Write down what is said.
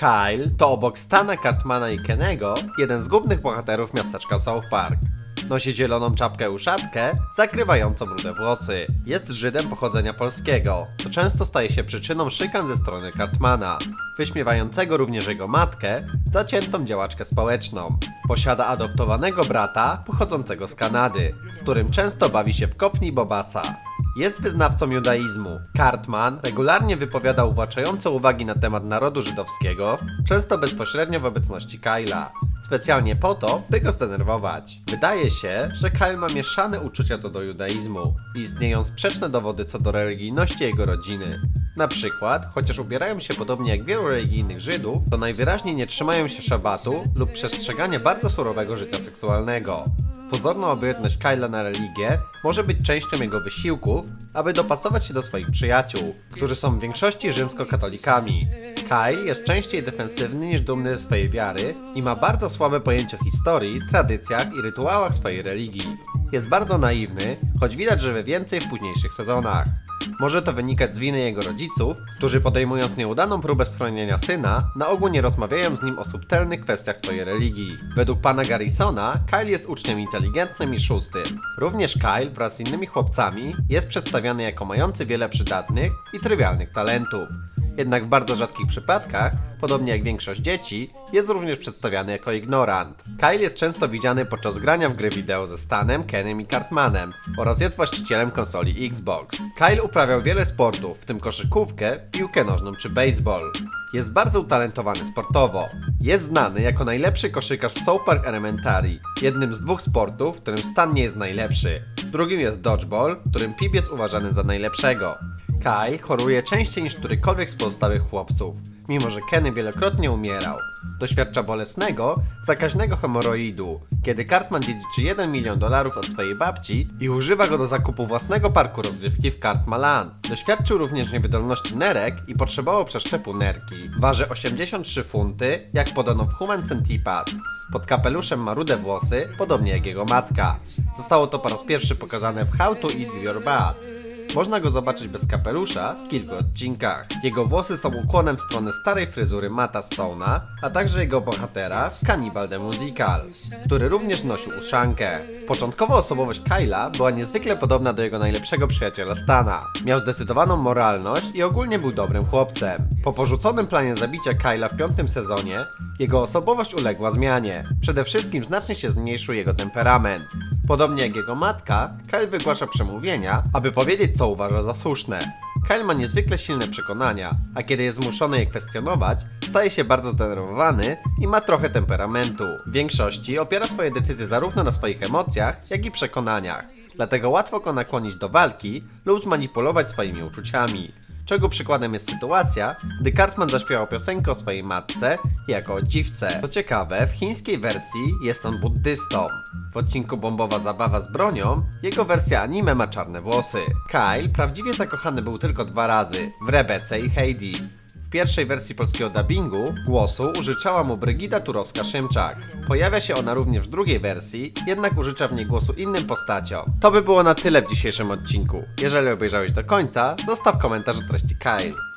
Kyle to obok Stana Cartmana i Kenego jeden z głównych bohaterów miasteczka South Park. Nosi zieloną czapkę uszatkę, zakrywającą rude włosy. Jest Żydem pochodzenia polskiego, co często staje się przyczyną szykan ze strony Cartmana, wyśmiewającego również jego matkę, zaciętą działaczkę społeczną. Posiada adoptowanego brata pochodzącego z Kanady, z którym często bawi się w kopni Bobasa. Jest wyznawcą judaizmu. Cartman regularnie wypowiada uwłaczające uwagi na temat narodu żydowskiego, często bezpośrednio w obecności Kyla. Specjalnie po to, by go zdenerwować. Wydaje się, że Kyle ma mieszane uczucia do judaizmu i istnieją sprzeczne dowody co do religijności jego rodziny. Na przykład, chociaż ubierają się podobnie jak wielu religijnych Żydów, to najwyraźniej nie trzymają się szabatu lub przestrzegania bardzo surowego życia seksualnego. Pozorna obojętność Kyla na religię może być częścią jego wysiłków, aby dopasować się do swoich przyjaciół, którzy są w większości rzymskokatolikami. Kyle jest częściej defensywny niż dumny ze swojej wiary i ma bardzo słabe pojęcie o historii, tradycjach i rytuałach swojej religii. Jest bardzo naiwny, choć widać, że we więcej w późniejszych sezonach. Może to wynikać z winy jego rodziców, którzy podejmując nieudaną próbę schronienia syna, na ogół nie rozmawiają z nim o subtelnych kwestiach swojej religii. Według pana Garrisona, Kyle jest uczniem inteligentnym i szóstym. Również Kyle wraz z innymi chłopcami jest przedstawiany jako mający wiele przydatnych i trywialnych talentów. Jednak w bardzo rzadkich przypadkach, podobnie jak większość dzieci, jest również przedstawiany jako ignorant. Kyle jest często widziany podczas grania w gry wideo ze Stanem, Kenem i Cartmanem oraz jest właścicielem konsoli Xbox. Kyle uprawiał wiele sportów, w tym koszykówkę, piłkę nożną czy baseball. Jest bardzo utalentowany sportowo. Jest znany jako najlepszy koszykarz w South Park Elementary, jednym z dwóch sportów, w którym Stan nie jest najlepszy. Drugim jest dodgeball, w którym Pip jest uważany za najlepszego. Kyle choruje częściej niż którykolwiek z pozostałych chłopców, mimo że Kenny wielokrotnie umierał. Doświadcza bolesnego, zakaźnego hemoroidu, kiedy Cartman dziedziczy 1 milion dolarów od swojej babci i używa go do zakupu własnego parku rozrywki w Cartmalan. Doświadczył również niewydolności nerek i potrzebował przeszczepu nerki. Waży 83 funty, jak podano w Human Centipede. Pod kapeluszem ma rude włosy, podobnie jak jego matka. Zostało to po raz pierwszy pokazane w How to Eat Your Bad. Można go zobaczyć bez kapelusza w kilku odcinkach. Jego włosy są ukłonem w stronę starej fryzury Mata Stone'a, a także jego bohatera Cannibal the Musical, który również nosił uszankę. Początkowo osobowość Kyla była niezwykle podobna do jego najlepszego przyjaciela Stana. Miał zdecydowaną moralność i ogólnie był dobrym chłopcem. Po porzuconym planie zabicia Kyla w piątym sezonie, jego osobowość uległa zmianie. Przede wszystkim znacznie się zmniejszył jego temperament. Podobnie jak jego matka, Kyle wygłasza przemówienia, aby powiedzieć co uważa za słuszne. Kyle ma niezwykle silne przekonania, a kiedy jest zmuszony je kwestionować, staje się bardzo zdenerwowany i ma trochę temperamentu. W większości opiera swoje decyzje zarówno na swoich emocjach, jak i przekonaniach. Dlatego łatwo go nakłonić do walki lub zmanipulować swoimi uczuciami. Czego przykładem jest sytuacja, gdy Cartman zaśpiewał piosenkę o swojej matce jako o dziwce. Co ciekawe, w chińskiej wersji jest on buddystą. W odcinku Bombowa zabawa z bronią, jego wersja anime ma czarne włosy. Kyle prawdziwie zakochany był tylko dwa razy, w Rebece i Heidi. W pierwszej wersji polskiego dubbingu głosu użyczała mu Brygida Turowska-Szymczak. Pojawia się ona również w drugiej wersji, jednak użycza w niej głosu innym postaciom. To by było na tyle w dzisiejszym odcinku. Jeżeli obejrzałeś do końca, zostaw komentarz o treści Kyle.